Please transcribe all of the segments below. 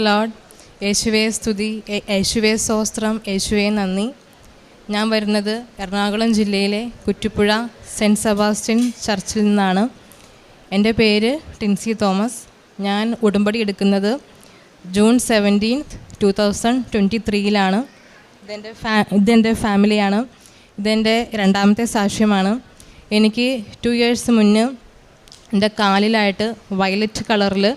Load യേശുവേ സ്തുതി. യേശുവേ സ്തോത്രം. യേശുവേ നന്ദി. ഞാൻ വരുന്നത് എറണാകുളം ജില്ലയിലെ കുറ്റിപ്പുഴ സെന്റ് സെബാസ്റ്റ്യൻ ചർച്ചിൽ നിന്നാണ്. എന്റെ പേര് ടിൻസി തോമസ്. ഞാൻ ഉടമ്പടി എടുക്കുന്നത് June seventeenth two thousand twenty ത്രീയിലാണ് ഇതെന്റെ ഫാ ഇതെന്റെ ഫാമിലിയാണ്. ഇതെന്റെ രണ്ടാമത്തെ സാക്ഷ്യമാണ്. എനിക്ക് ടു ഇയേഴ്സ് മുന്നേ എന്റെ കാലിലായിട്ട് വയലറ്റ് കളറിൽ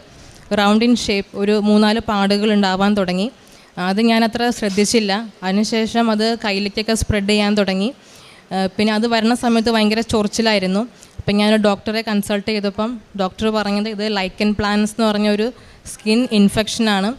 റൗണ്ട് ഇൻ ഷേപ്പ് ഒരു മൂന്നാൽ പാടുകൾ ഉണ്ടാവാൻ തുടങ്ങി. അത് ഞാൻ അത്ര ശ്രദ്ധിച്ചില്ല. അതിനുശേഷം അത് കയ്യിലേക്കൊക്കെ സ്പ്രെഡ് ചെയ്യാൻ തുടങ്ങി. പിന്നെ അത് വരുന്ന സമയത്ത് ഭയങ്കര ചൊറിച്ചിലായിരുന്നു. അപ്പം ഞാൻ ഡോക്ടറെ കൺസൾട്ട് ചെയ്തപ്പം ഡോക്ടർ പറഞ്ഞത് ഇത് ലൈക്കൻ പ്ലാൻസ് എന്ന് പറഞ്ഞ ഒരു സ്കിൻ ഇൻഫെക്ഷനാണ്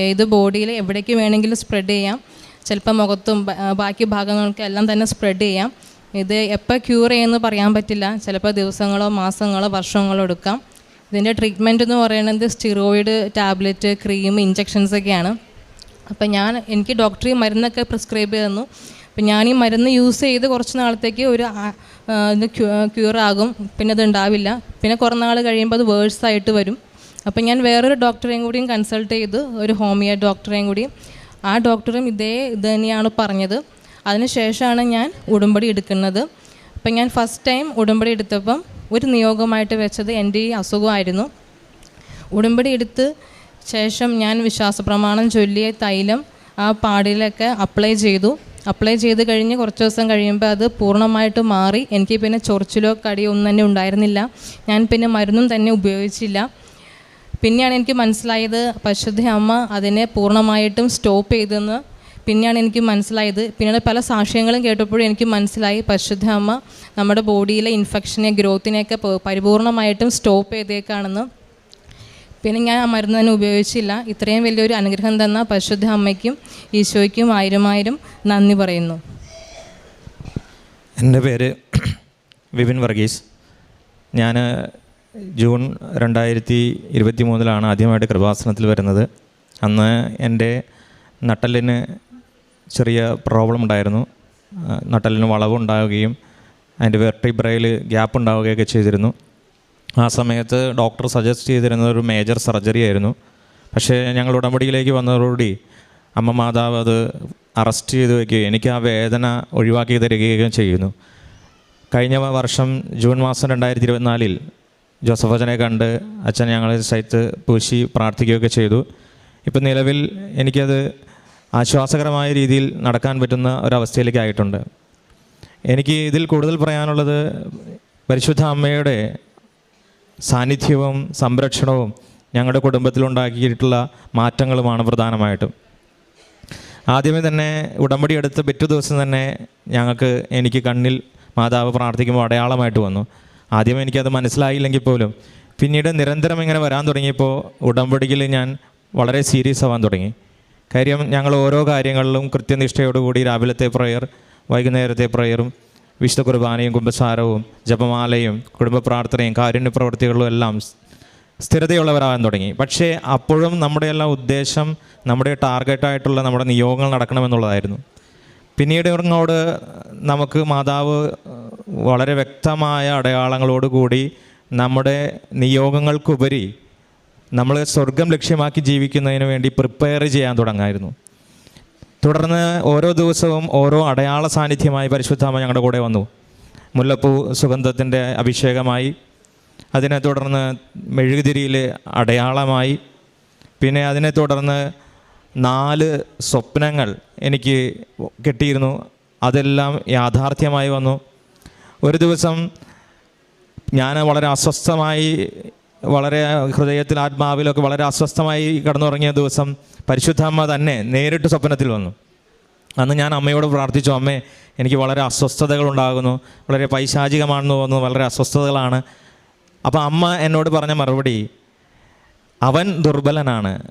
ഇത് ബോഡിയിൽ എവിടേക്ക് വേണമെങ്കിലും സ്പ്രെഡ് ചെയ്യാം. ചിലപ്പോൾ മുഖത്തും ബാക്കി ഭാഗങ്ങൾക്കും എല്ലാം തന്നെ സ്പ്രെഡ് ചെയ്യാം. ഇത് എപ്പോൾ ക്യൂർ ചെയ്യുമെന്ന് പറയാൻ പറ്റില്ല. ചിലപ്പോൾ ദിവസങ്ങളോ മാസങ്ങളോ വർഷങ്ങളോ എടുക്കാം. ഇതിന്റെ ട്രീറ്റ്മെന്റ് എന്ന് പറയുന്നത് സ്റ്റിറോയിഡ് ടാബ്ലറ്റ് ക്രീം ഇഞ്ചെക്ഷൻസ് ഒക്കെയാണ്. അപ്പം ഞാൻ എനിക്ക് ഡോക്ടർ ഈ മരുന്നൊക്കെ പ്രിസ്ക്രൈബ് ചെയ്ത് അപ്പം ഞാൻ ഈ മരുന്ന് യൂസ് ചെയ്ത് കുറച്ച് നാളത്തേക്ക് ഒരു ഇത് ക്യൂർ ആകും. പിന്നെ അത് ഉണ്ടാവില്ല. പിന്നെ കുറേ നാൾ കഴിയുമ്പോൾ അത് വേഴ്സ് ആയിട്ട് വരും. അപ്പം ഞാൻ വേറൊരു ഡോക്ടറെയും കൂടിയും കൺസൾട്ട് ചെയ്തു. ഒരു ഹോമിയോ ഡോക്ടറെയും കൂടി ആ ഡോക്ടറും ഇതേ ഇത് തന്നെയാണ് പറഞ്ഞത്. അതിനുശേഷമാണ് ഞാൻ ഉടമ്പടി എടുക്കുന്നത്. അപ്പം ഞാൻ ഫസ്റ്റ് ടൈം ഉടമ്പടി എടുത്തപ്പം ഒരു നിയോഗമായിട്ട് വെച്ചത് എന്റെ ഈ അസുഖമായിരുന്നു. ഉടുമ്പടി എടുത്ത് ശേഷം ഞാൻ വിശ്വാസപ്രമാണം ചൊല്ലിയ തൈലം ആ പാടിലൊക്കെ അപ്ലൈ ചെയ്തു. അപ്ലൈ ചെയ്ത് കഴിഞ്ഞ് കുറച്ച് ദിവസം കഴിയുമ്പോൾ അത് പൂർണമായിട്ട് മാറി. എനിക്ക് പിന്നെ ചൊറിച്ചിലോ കടിയോ ഒന്നും തന്നെ ഉണ്ടായിരുന്നില്ല. ഞാൻ പിന്നെ മരുന്നും തന്നെ ഉപയോഗിച്ചില്ല. പിന്നെയാണ് എനിക്ക് മനസ്സിലായത് പരിശുദ്ധ അമ്മ അതിനെ പൂർണമായിട്ടും സ്റ്റോപ്പ് ചെയ്തെന്ന് പിന്നെയാണ് എനിക്ക് മനസ്സിലായത്. പിന്നീട് പല സാക്ഷ്യങ്ങളും കേട്ടപ്പോഴും എനിക്ക് മനസ്സിലായി. പരിശുദ്ധ അമ്മ നമ്മുടെ ബോഡിയിലെ ഇൻഫെക്ഷനെ ഗ്രോത്തിനെയൊക്കെ പരിപൂർണമായിട്ടും സ്റ്റോപ്പ് ചെയ്തേക്കാണെന്ന്. പിന്നെ ഞാൻ ആ മരുന്ന് തന്നെ ഉപയോഗിച്ചില്ല. ഇത്രയും വലിയൊരു അനുഗ്രഹം തന്ന പരിശുദ്ധ അമ്മയ്ക്കും ഈശോയ്ക്കും ആയിരമായിരം ആയിരം നന്ദി പറയുന്നു. എന്റെ പേര് വിപിൻ വർഗീസ്. ഞാൻ ജൂൺ രണ്ടായിരത്തി ഇരുപത്തി മൂന്നിലാണ് ആദ്യമായിട്ട് കൃപാസനത്തിൽ വരുന്നത്. അന്ന് എന്റെ നട്ടലിന് ചെറിയ പ്രോബ്ലം ഉണ്ടായിരുന്നു. നട്ടലിന് വളവുണ്ടാവുകയും അതിന്റെ വെർട്ടിബ്രയിൽ ഗ്യാപ്പ് ഉണ്ടാവുകയൊക്കെ ചെയ്തിരുന്നു. ആ സമയത്ത് ഡോക്ടർ സജസ്റ്റ് ചെയ്തിരുന്നത് ഒരു മേജർ സർജറി ആയിരുന്നു. പക്ഷേ ഞങ്ങൾ ഉടമ്പടിയിലേക്ക് വന്നതോടുകൂടി അമ്മ മാതാവ് അത് അറസ്റ്റ് ചെയ്ത് വയ്ക്കുകയും എനിക്ക് ആ വേദന ഒഴിവാക്കി തരികയും ചെയ്യുന്നു. കഴിഞ്ഞ വർഷം ജൂൺ മാസം രണ്ടായിരത്തി ഇരുപത്തിനാലിൽ ജോസഫ് അച്ഛനെ കണ്ട് അച്ഛൻ ഞങ്ങളെ സൈത്ത് പൂശി പ്രാർത്ഥിക്കുകയൊക്കെ ചെയ്തു. ഇപ്പം നിലവിൽ എനിക്കത് ആശ്വാസകരമായ രീതിയിൽ നടക്കാൻ പറ്റുന്ന ഒരവസ്ഥയിലേക്ക് ആയിട്ടുണ്ട് എനിക്ക് ഇതിൽ കൂടുതൽ പറയാനുള്ളത് പരിശുദ്ധ അമ്മയുടെ സാന്നിധ്യവും സംരക്ഷണവും ഞങ്ങളുടെ കുടുംബത്തിലുണ്ടാക്കിയിട്ടുള്ള മാറ്റങ്ങളുമാണ് പ്രധാനമായിട്ടും. ആദ്യമേ തന്നെ ഉടമ്പടി എടുത്ത പിറ്റേ ദിവസം തന്നെ ഞങ്ങൾക്ക് എനിക്ക് കണ്ണിൽ മാതാവ് പ്രാർത്ഥിക്കുമ്പോൾ അടയാളമായിട്ട് വന്നു. ആദ്യമേ എനിക്കത് മനസ്സിലായില്ലെങ്കിൽ പോലും പിന്നീട് നിരന്തരം ഇങ്ങനെ വരാൻ തുടങ്ങിയപ്പോൾ ഉടമ്പടിയിൽ ഞാൻ വളരെ സീരിയസ് ആവാൻ തുടങ്ങി. കാര്യം ഞങ്ങൾ ഓരോ കാര്യങ്ങളിലും കൃത്യനിഷ്ഠയോടുകൂടി രാവിലത്തെ പ്രയർ വൈകുന്നേരത്തെ പ്രയറും വിശുദ്ധ കുർബാനയും കുംഭസാരവും ജപമാലയും കുടുംബ പ്രാർത്ഥനയും കാരുണ്യ പ്രവർത്തികളും എല്ലാം സ്ഥിരതയുള്ളവരാകാൻ തുടങ്ങി. പക്ഷേ അപ്പോഴും നമ്മുടെ എല്ലാം ഉദ്ദേശം നമ്മുടെ ടാർഗറ്റായിട്ടുള്ള നമ്മുടെ നിയോഗങ്ങൾ നടക്കണമെന്നുള്ളതായിരുന്നു. പിന്നീട് ഇങ്ങോട്ട് നമുക്ക് മാതാവ് വളരെ വ്യക്തമായ അടയാളങ്ങളോടുകൂടി നമ്മുടെ നിയോഗങ്ങൾക്കുപരി നമ്മൾ സ്വർഗം ലക്ഷ്യമാക്കി ജീവിക്കുന്നതിന് വേണ്ടി പ്രിപ്പയർ ചെയ്യാൻ തുടങ്ങായിരുന്നു. തുടർന്ന് ഓരോ ദിവസവും ഓരോ അടയാള സാന്നിധ്യമായി പരിശുദ്ധാമ ഞങ്ങളുടെ കൂടെ വന്നു. മുല്ലപ്പൂ സുഗന്ധത്തിന്റെ അഭിഷേകമായി അതിനെ തുടർന്ന് മെഴുകുതിരിയിൽ അടയാളമായി പിന്നെ അതിനെ തുടർന്ന് നാല് സ്വപ്നങ്ങൾ എനിക്ക് കിട്ടിയിരുന്നു. അതെല്ലാം യാഥാർത്ഥ്യമായി വന്നു. ഒരു ദിവസം ഞാൻ വളരെ അസ്വസ്ഥമായി വളരെ ഹൃദയത്തിൽ ആത്മാവിലൊക്കെ വളരെ അസ്വസ്ഥമായി കടന്നുറങ്ങിയ ദിവസം പരിശുദ്ധമ്മ തന്നെ നേരിട്ട് സ്വപ്നത്തിൽ വന്നു. അന്ന് ഞാൻ അമ്മയോട് പ്രാർത്ഥിച്ചു അമ്മേ എനിക്ക് വളരെ അസ്വസ്ഥതകൾ ഉണ്ടാകുന്നു വളരെ പൈശാചികമാണെന്ന് തോന്നുന്നു വളരെ അസ്വസ്ഥതകളാണ്. അപ്പോൾ അമ്മ എന്നോട് പറഞ്ഞ മറുപടി അവൻ ദുർബലനാണ്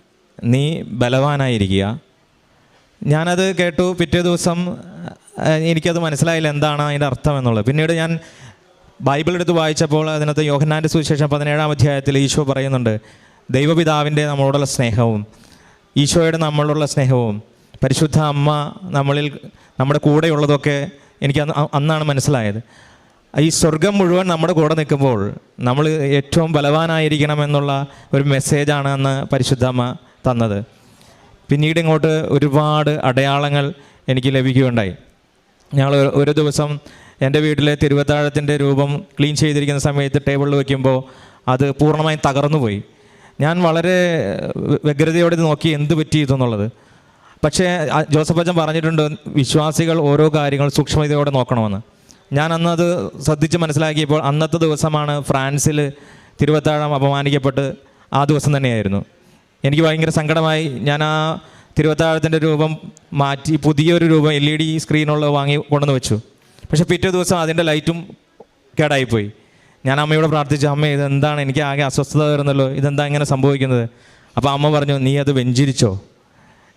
നീ ബലവാനായിരിക്കുക. ഞാനത് കേട്ടു പിറ്റേ ദിവസം എനിക്കത് മനസ്സിലായില്ല എന്താണ് അതിന്റെ അർത്ഥം എന്നുള്ളത്. പിന്നീട് ഞാൻ ബൈബിൾ എടുത്ത് വായിച്ചപ്പോൾ അതിനകത്ത് യോഹന്നാന്റെ സുവിശേഷം പതിനേഴാം അധ്യായത്തിൽ ഈശോ പറയുന്നുണ്ട് ദൈവപിതാവിന്റെ നമ്മളോടുള്ള സ്നേഹവും ഈശോയുടെ നമ്മളോടുള്ള സ്നേഹവും പരിശുദ്ധ അമ്മ നമ്മളിൽ നമ്മുടെ കൂടെയുള്ളതൊക്കെ എനിക്ക് അന്ന് അന്നാണ് മനസ്സിലായത്. ഈ സ്വർഗം മുഴുവൻ നമ്മുടെ കൂടെ നിൽക്കുമ്പോൾ നമ്മൾ ഏറ്റവും ബലവാനായിരിക്കണം എന്നുള്ള ഒരു മെസ്സേജാണ് അന്ന് പരിശുദ്ധ അമ്മ തന്നത്. പിന്നീട് ഇങ്ങോട്ട് ഒരുപാട് അടയാളങ്ങൾ എനിക്ക് ലഭിക്കുകയുണ്ടായി. ഞങ്ങൾ ഒരു ദിവസം എന്റെ വീട്ടിലെ തിരുവത്താഴത്തിന്റെ രൂപം ക്ലീൻ ചെയ്തിരിക്കുന്ന സമയത്ത് ടേബിളിൽ വയ്ക്കുമ്പോൾ അത് പൂർണമായും തകർന്നു പോയി. ഞാൻ വളരെ വ്യ- വ്യഗ്രതയോടെ ഇത് നോക്കി എന്ത് പറ്റി ഇതെന്നുള്ളത്. പക്ഷേ ജോസഫ് അച്ഛൻ പറഞ്ഞിട്ടുണ്ട് വിശ്വാസികൾ ഓരോ കാര്യങ്ങൾ സൂക്ഷ്മതയോടെ നോക്കണമെന്ന്. ഞാൻ അന്നത് ശ്രദ്ധിച്ച് മനസ്സിലാക്കിയപ്പോൾ അന്നത്തെ ദിവസമാണ് ഫ്രാൻസിൽ തിരുവത്താഴം അപമാനിക്കപ്പെട്ട് ആ ദിവസം തന്നെയായിരുന്നു. എനിക്ക് ഭയങ്കര സങ്കടമായി. ഞാൻ ആ തിരുവത്താഴത്തിന്റെ രൂപം മാറ്റി പുതിയൊരു രൂപം എൽ ഇ ഡി സ്ക്രീനുള്ള വാങ്ങി കൊണ്ടുവന്ന് വെച്ചു. പക്ഷേ പിറ്റേ ദിവസം അതിന്റെ ലൈറ്റും കേടായിപ്പോയി. ഞാൻ അമ്മയോട് പ്രാർത്ഥിച്ചു അമ്മ ഇതെന്താണ്? എനിക്ക് ആകെ അസ്വസ്ഥത വരുന്നല്ലോ. ഇതെന്താ ഇങ്ങനെ സംഭവിക്കുന്നത്? അപ്പോൾ അമ്മ പറഞ്ഞു നീ അത് വെഞ്ചിരിച്ചോ.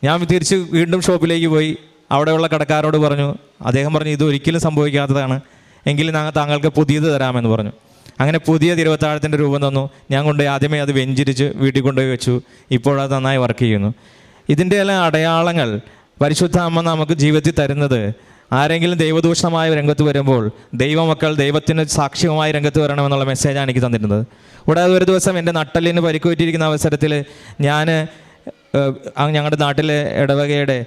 ഞാൻ തിരിച്ച് വീണ്ടും ഷോപ്പിലേക്ക് പോയി. അവിടെയുള്ള കടക്കാരോട് പറഞ്ഞു അദ്ദേഹം പറഞ്ഞു ഇത് ഒരിക്കലും സംഭവിക്കാത്തതാണ്. എങ്കിലും ഞങ്ങൾ താങ്കൾക്ക് പുതിയത് തരാമെന്ന് പറഞ്ഞു. അങ്ങനെ പുതിയ തിരുവത്താഴത്തിന്റെ രൂപം തന്നു. ഞാൻ കൊണ്ട് ആദ്യമേ അത് വെഞ്ചിരിച്ച് വീട്ടിൽ കൊണ്ടുപോയി വെച്ചു. ഇപ്പോഴത് നന്നായി വർക്ക് ചെയ്യുന്നു. ഇതിന്റെ എല്ലാം അടയാളങ്ങൾ പരിശുദ്ധ അമ്മ നമുക്ക് ജീവിതത്തിൽ തരുന്നത് ആരെങ്കിലും ദൈവദൂഷണമായ രംഗത്ത് വരുമ്പോൾ ദൈവമക്കൾ ദൈവത്തിന് സാക്ഷ്യമായ രംഗത്ത് വരണമെന്നുള്ള മെസ്സേജാണ് എനിക്ക് തന്നിരുന്നത്. കൂടാതെ ഒരു ദിവസം എന്റെ നട്ടലിന് പരിക്കുപറ്റിയിരിക്കുന്ന അവസരത്തിൽ ഞാൻ ഞങ്ങളുടെ നാട്ടിലെ ഇടവകയുടെ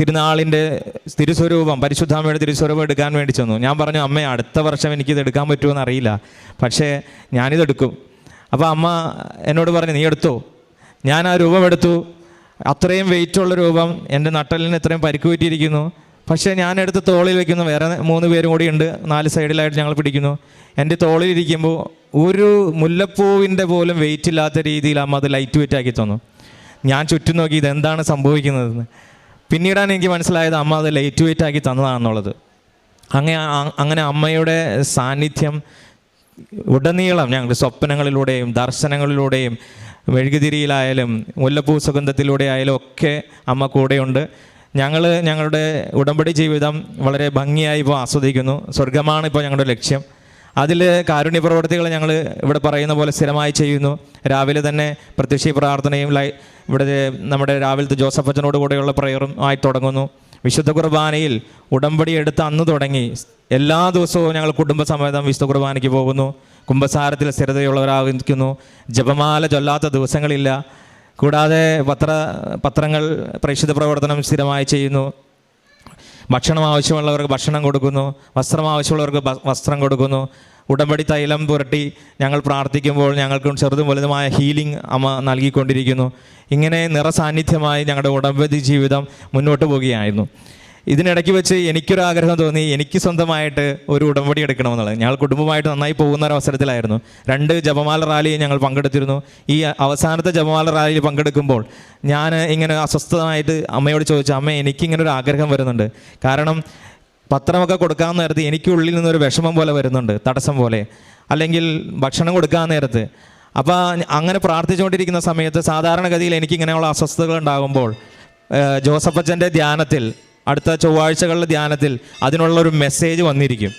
തിരുനാളിന്റെ തിരുസ്വരൂപം പരിശുദ്ധാമയുടെ തിരുസ്വരൂപം എടുക്കാൻ വേണ്ടി ചെന്നു. ഞാൻ പറഞ്ഞു അമ്മ അടുത്ത വർഷം എനിക്കിത് എടുക്കാൻ പറ്റുമെന്ന് അറിയില്ല പക്ഷേ ഞാനിതെടുക്കും. അപ്പോൾ അമ്മ എന്നോട് പറഞ്ഞു നീ എടുത്തോ. ഞാൻ ആ രൂപം എടുത്തു അത്രയും വെയിറ്റുള്ള രൂപം എന്റെ നട്ടലിന് ഇത്രയും പരിക്ക് പറ്റിയിരിക്കുന്നു പക്ഷേ ഞാൻ എടുത്ത് തോളിൽ വെക്കുന്നു. വേറെ മൂന്ന് പേരും കൂടി ഉണ്ട്. നാല് സൈഡിലായിട്ട് ഞങ്ങൾ പിടിക്കുന്നു. എന്റെ തോളിൽ ഇരിക്കുമ്പോൾ ഒരു മുല്ലപ്പൂവിന്റെ പോലും വെയിറ്റ് ഇല്ലാത്ത രീതിയിൽ അമ്മ അത് ലൈറ്റ് വെയിറ്റ് ആക്കി തന്നു. ഞാൻ ചുറ്റും നോക്കി ഇതെന്താണ് സംഭവിക്കുന്നതെന്ന്. പിന്നീടാണ് എനിക്ക് മനസ്സിലായത് അമ്മ അത് ലൈറ്റ് വെയിറ്റ് ആക്കി തന്നതാണെന്നുള്ളത്. അങ്ങനെ അങ്ങനെ അമ്മയുടെ സാന്നിധ്യം ഉടനീളം ഞങ്ങൾ സ്വപ്നങ്ങളിലൂടെയും ദർശനങ്ങളിലൂടെയും മെഴുകുതിരിയിലായാലും മുല്ലപ്പൂ സുഗന്ധത്തിലൂടെ ആയാലും ഒക്കെ അമ്മ കൂടെയുണ്ട്. ഞങ്ങൾ ഞങ്ങളുടെ ഉടമ്പടി ജീവിതം വളരെ ഭംഗിയായി ഇപ്പോൾ ആസ്വദിക്കുന്നു. സ്വർഗമാണ് ഇപ്പോൾ ഞങ്ങളുടെ ലക്ഷ്യം. അതിൽ കാരുണ്യ പ്രവർത്തികൾ ഞങ്ങൾ ഇവിടെ പറയുന്ന പോലെ സ്ഥിരമായി ചെയ്യുന്നു. രാവിലെ തന്നെ പ്രത്യക്ഷ പ്രാർത്ഥനയും ലൈ ഇവിടെ നമ്മുടെ രാവിലത്തെ ജോസഫ് അച്ഛനോട് കൂടെയുള്ള പ്രയറും ആയി തുടങ്ങുന്നു. വിശുദ്ധ കുർബാനയിൽ ഉടമ്പടി എടുത്ത് അന്ന് തുടങ്ങി. എല്ലാ ദിവസവും ഞങ്ങൾ കുടുംബസമേതം വിശുദ്ധ കുർബാനയ്ക്ക് പോകുന്നു. കുംഭസാരത്തിൽ സ്ഥിരതയുള്ളവരാകുന്നു ജപമാല ചൊല്ലാത്ത ദിവസങ്ങളില്ല. കൂടാതെ പത്ര പത്രങ്ങൾ പ്രേക്ഷിത പ്രവർത്തനം സ്ഥിരമായി ചെയ്യുന്നു. ഭക്ഷണം ആവശ്യമുള്ളവർക്ക് ഭക്ഷണം കൊടുക്കുന്നു. വസ്ത്രം ആവശ്യമുള്ളവർക്ക് വസ്ത്രം കൊടുക്കുന്നു. ഉടമ്പടി തൈലം പുരട്ടി ഞങ്ങൾ പ്രാർത്ഥിക്കുമ്പോൾ ഞങ്ങൾക്കും ചെറുതും വലുതുമായ ഹീലിംഗ് അമ്മ നൽകിക്കൊണ്ടിരിക്കുന്നു. ഇങ്ങനെ നിറസാന്നിധ്യമായി ഞങ്ങളുടെ ഉടമ്പടി ജീവിതം മുന്നോട്ട് പോവുകയായിരുന്നു. ഇതിനിടയ്ക്ക് വെച്ച് എനിക്കൊരു ആഗ്രഹം തോന്നി എനിക്ക് സ്വന്തമായിട്ട് ഒരു ഉടമ്പടി എടുക്കണമെന്നുള്ളത്. ഞങ്ങൾ കുടുംബമായിട്ട് നന്നായി പോകുന്ന ഒരു അവസരത്തിലായിരുന്നു. രണ്ട് ജപമാല റാലിയിൽ ഞങ്ങൾ പങ്കെടുത്തിരുന്നു. ഈ അവസാനത്തെ ജപമാല റാലിയിൽ പങ്കെടുക്കുമ്പോൾ ഞാൻ ഇങ്ങനെ അസ്വസ്ഥമായിട്ട് അമ്മയോട് ചോദിച്ചു അമ്മ എനിക്കിങ്ങനെ ഒരു ആഗ്രഹം വരുന്നുണ്ട്. കാരണം പത്രമൊക്കെ കൊടുക്കാൻ നേരത്ത് എനിക്കുള്ളിൽ നിന്നൊരു വിഷമം പോലെ വരുന്നുണ്ട് തടസ്സം പോലെ. അല്ലെങ്കിൽ ഭക്ഷണം കൊടുക്കാൻ നേരത്ത് അപ്പോൾ അങ്ങനെ പ്രാർത്ഥിച്ചുകൊണ്ടിരിക്കുന്ന സമയത്ത് സാധാരണഗതിയിൽ എനിക്കിങ്ങനെയുള്ള അസ്വസ്ഥതകൾ ഉണ്ടാകുമ്പോൾ ജോസഫച്ചന്റെ ധ്യാനത്തിൽ അടുത്ത ചൊവ്വാഴ്ചകളിലെ ധ്യാനത്തിൽ അതിനുള്ള ഒരു മെസ്സേജ് വന്നിരിക്കും.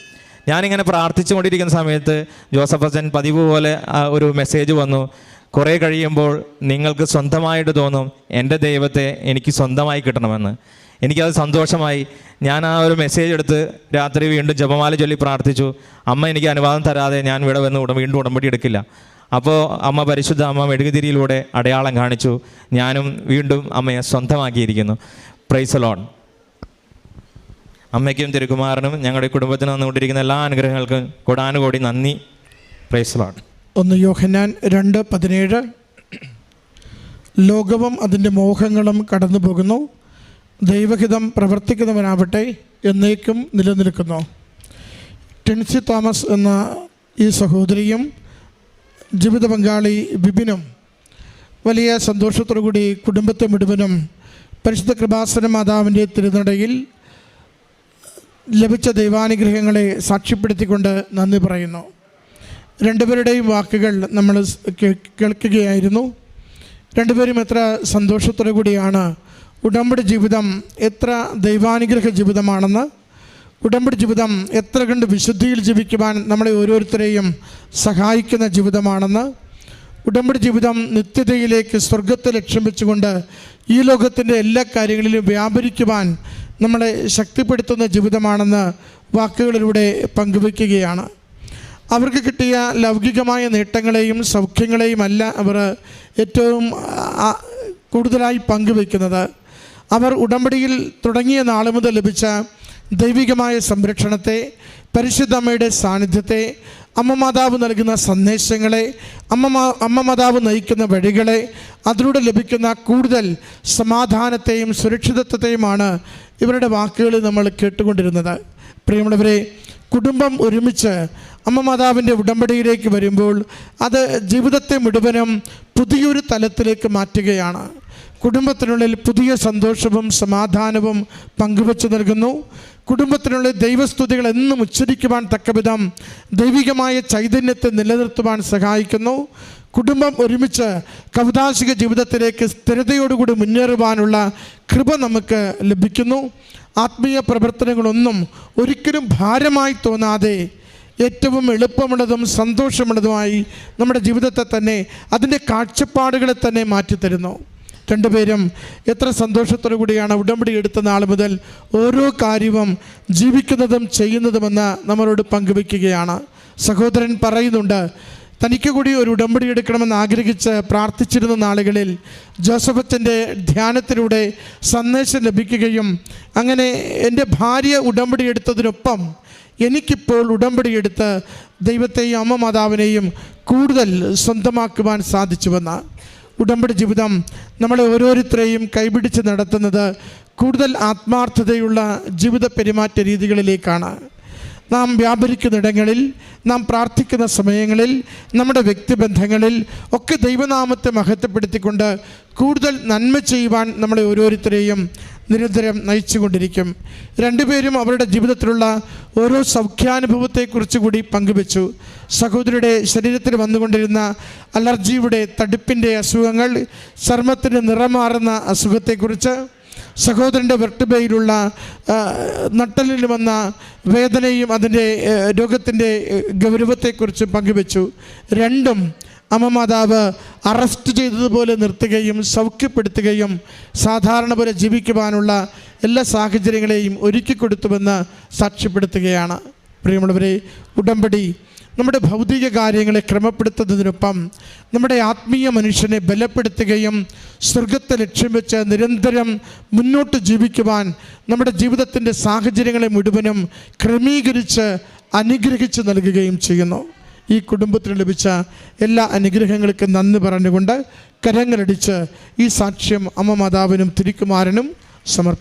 ഞാനിങ്ങനെ പ്രാർത്ഥിച്ചുകൊണ്ടിരിക്കുന്ന സമയത്ത് ജോസഫ് അച്ഛൻ പതിവ് പോലെ ഒരു മെസ്സേജ് വന്നു. കുറേ കഴിയുമ്പോൾ നിങ്ങൾക്ക് സ്വന്തമായിട്ട് തോന്നും എന്റെ ദൈവത്തെ എനിക്ക് സ്വന്തമായി കിട്ടണമെന്ന്. എനിക്കത് സന്തോഷമായി. ഞാൻ ആ ഒരു മെസ്സേജ് എടുത്ത് രാത്രി വീണ്ടും ജപമാല ചൊല്ലി പ്രാർത്ഥിച്ചു. അമ്മ എനിക്ക് അനുവാദം തരാതെ ഞാൻ ഇവിടെ വന്ന് ഉട വീണ്ടും ഉടമ്പടി എടുക്കില്ല. അപ്പോൾ അമ്മ പരിശുദ്ധ അമ്മ മെഴുകുതിരിയിലൂടെ അടയാളം കാണിച്ചു. ഞാനും വീണ്ടും അമ്മയെ സ്വന്തമാക്കിയിരിക്കുന്നു. പ്രൈസ് ലോൺ അമ്മയ്ക്കും തിരുകുമാറിനും ഞങ്ങളുടെ കുടുംബത്തിന് വന്നുകൊണ്ടിരിക്കുന്ന എല്ലാ അനുഗ്രഹങ്ങൾക്കും കൊടാനുകൂടി നന്ദി. പ്രൈസ് ലോൺ ഒന്ന് യോഹന്നാൻ രണ്ട് പതിനേഴ്. ലോകവും അതിന്റെ മോഹങ്ങളും കടന്നു പോകുന്നു. ദൈവഹിതം പ്രവർത്തിക്കുന്നവനാവട്ടെ എന്നേക്കും നിലനിൽക്കുന്നു. ടെൻസി തോമസ് എന്ന ഈ സഹോദരിയും ജീവിത പങ്കാളി ബിബിനും വലിയ സന്തോഷത്തോടു കൂടി കുടുംബത്തെ മുഴുവനും പരിശുദ്ധ കൃപാസന മാതാവിന്റെ തിരുനടയിൽ ലഭിച്ച ദൈവാനുഗ്രഹങ്ങളെ സാക്ഷ്യപ്പെടുത്തിക്കൊണ്ട് നന്ദി പറയുന്നു. രണ്ടുപേരുടെയും വാക്കുകൾ നമ്മൾ കേൾക്കുകയായിരുന്നു. രണ്ടുപേരും എത്ര സന്തോഷത്തോടു കൂടിയാണ്. ഉടമ്പടി ജീവിതം എത്ര ദൈവാനുഗ്രഹ ജീവിതമാണെന്ന്. ഉടമ്പടി ജീവിതം എത്ര കണ്ട് വിശുദ്ധിയിൽ ജീവിക്കുവാൻ നമ്മളെ ഓരോരുത്തരെയും സഹായിക്കുന്ന ജീവിതമാണെന്ന്. ഉടമ്പടി ജീവിതം നിത്യതയിലേക്ക് സ്വർഗത്തെ ലക്ഷ്യം വെച്ചുകൊണ്ട് ഈ ലോകത്തിന്റെ എല്ലാ കാര്യങ്ങളിലും വ്യാപരിക്കുവാൻ നമ്മളെ ശക്തിപ്പെടുത്തുന്ന ജീവിതമാണെന്ന് വാക്കുകളിലൂടെ പങ്കുവയ്ക്കുകയാണ്. അവർക്ക് കിട്ടിയ ലൗകികമായ നേട്ടങ്ങളെയും സൗഖ്യങ്ങളെയും അല്ല അവർ ഏറ്റവും കൂടുതലായി പങ്കുവെക്കുന്നത് അവർ ഉടമ്പടിയിൽ തുടങ്ങിയ നാൾ മുതൽ ലഭിച്ച ദൈവികമായ സംരക്ഷണത്തെ പരിശുദ്ധ അമ്മയുടെ സാന്നിധ്യത്തെ അമ്മ മാതാവ് നൽകുന്ന സന്ദേശങ്ങളെ അമ്മ അമ്മ മാതാവ് നയിക്കുന്ന വഴികളെ അതിലൂടെ ലഭിക്കുന്ന കൂടുതൽ സമാധാനത്തെയും സുരക്ഷിതത്വത്തെയുമാണ് ഇവരുടെ വാക്കുകൾ നമ്മൾ കേട്ടുകൊണ്ടിരുന്നത്. പ്രിയമുള്ളവരെ കുടുംബം ഒരുമിച്ച് അമ്മ മാതാവിന്റെ ഉടമ്പടിയിലേക്ക് വരുമ്പോൾ അത് ജീവിതത്തെ മുഴുവനും പുതിയൊരു തലത്തിലേക്ക് മാറ്റുകയാണ്. കുടുംബത്തിനുള്ളിൽ പുതിയ സന്തോഷവും സമാധാനവും പങ്കുവച്ചു നൽകുന്നു. കുടുംബത്തിനുള്ളിൽ ദൈവസ്തുതികൾ എന്നും ഉച്ചരിക്കുവാൻ തക്കവിധം ദൈവികമായ ചൈതന്യത്തെ നിലനിർത്തുവാൻ സഹായിക്കുന്നു. കുടുംബം ഒരുമിച്ച് കൗതാശിക ജീവിതത്തിലേക്ക് സ്ഥിരതയോടുകൂടി മുന്നേറുവാനുള്ള കൃപ നമുക്ക് ലഭിക്കുന്നു. ആത്മീയ പ്രവർത്തനങ്ങളൊന്നും ഒരിക്കലും ഭാരമായി തോന്നാതെ ഏറ്റവും എളുപ്പമുള്ളതും സന്തോഷമുള്ളതുമായി നമ്മുടെ ജീവിതത്തെ തന്നെ അതിന്റെ കാഴ്ചപ്പാടുകളെ തന്നെ മാറ്റിത്തരുന്നു. രണ്ടുപേരും എത്ര സന്തോഷത്തോടു കൂടിയാണ് ഉടമ്പടി എടുത്ത നാൾ മുതൽ ഓരോ കാര്യവും ജീവിക്കുന്നതും ചെയ്യുന്നതുമെന്ന് നമ്മളോട് പങ്കുവയ്ക്കുകയാണ് സഹോദരൻ പറയുന്നുണ്ട് തനിക്ക് കൂടി ഒരു ഉടമ്പടി എടുക്കണമെന്ന് ആഗ്രഹിച്ച് പ്രാർത്ഥിച്ചിരുന്ന നാളുകളിൽ ജോസഫച്ചന്റെ ധ്യാനത്തിലൂടെ സന്ദേശം ലഭിക്കുകയും അങ്ങനെ എന്റെ ഭാര്യ ഉടമ്പടി എടുത്തതിനൊപ്പം എനിക്കിപ്പോൾ ഉടമ്പടി എടുത്ത് ദൈവത്തെയും അമ്മ മാതാവിനെയും കൂടുതൽ സ്വന്തമാക്കുവാൻ സാധിച്ചുവെന്ന് ഉടമ്പടി ജീവിതം നമ്മളെ ഓരോരുത്തരെയും കൈപിടിച്ച് നടത്തുന്നത് കൂടുതൽ ആത്മാർത്ഥതയുള്ള ജീവിത പെരുമാറ്റ രീതികളിലേക്കാണ്. നാം വ്യാപരിക്കുന്നിടങ്ങളിൽ നാം പ്രാർത്ഥിക്കുന്ന സമയങ്ങളിൽ നമ്മുടെ വ്യക്തിബന്ധങ്ങളിൽ ഒക്കെ ദൈവനാമത്തെ മഹത്വപ്പെടുത്തിക്കൊണ്ട് കൂടുതൽ നന്മ ചെയ്യുവാൻ നമ്മളെ ഓരോരുത്തരെയും നിരന്തരം നയിച്ചുകൊണ്ടിരിക്കും. രണ്ടുപേരും അവരുടെ ജീവിതത്തിലുള്ള ഓരോ സൗഖ്യാനുഭവത്തെക്കുറിച്ച് കൂടി പങ്കുവെച്ചു. സഹോദരിയുടെ ശരീരത്തിൽ വന്നുകൊണ്ടിരുന്ന അലർജിയുടെ തടുപ്പിന്റെ അസുഖങ്ങൾ ചർമ്മത്തിന്റെ നിറമാറുന്ന അസുഖത്തെക്കുറിച്ച് സഹോദരന്റെ വെർട്ടിബയിലുള്ള നട്ടലിൽ വന്ന വേദനയും അതിന്റെ രോഗത്തിന്റെ ഗൗരവത്തെക്കുറിച്ച് പങ്കുവെച്ചു. രണ്ടും അമ്മ മാതാവ് അറസ്റ്റ് ചെയ്തതുപോലെ നിർത്തുകയും സൗഖ്യപ്പെടുത്തുകയും സാധാരണ പോലെ ജീവിക്കുവാനുള്ള എല്ലാ സാഹചര്യങ്ങളെയും ഒരുക്കി കൊടുത്തുവെന്ന് സാക്ഷ്യപ്പെടുത്തുകയാണ്. പ്രിയമുള്ളവരെ ഉടമ്പടി നമ്മുടെ ഭൗതിക കാര്യങ്ങളെ ക്രമപ്പെടുത്തുന്നതിനൊപ്പം നമ്മുടെ ആത്മീയ മനുഷ്യനെ ബലപ്പെടുത്തുകയും സ്വർഗത്തെ ലക്ഷ്യം വെച്ച് നിരന്തരം മുന്നോട്ട് ജീവിക്കുവാൻ നമ്മുടെ ജീവിതത്തിന്റെ സാഹചര്യങ്ങളെ മുഴുവനും ക്രമീകരിച്ച് അനുഗ്രഹിച്ച് നൽകുകയും ചെയ്യുന്നു. ഈ കുടുംബത്തിന് ലഭിച്ച എല്ലാ അനുഗ്രഹങ്ങൾക്കും നന്ദി പറഞ്ഞുകൊണ്ട് കരങ്ങളടിച്ച് ഈ സാക്ഷ്യം അമ്മ മാതാവിനും തിരിക്കുമാരനും സമർപ്പിക്കും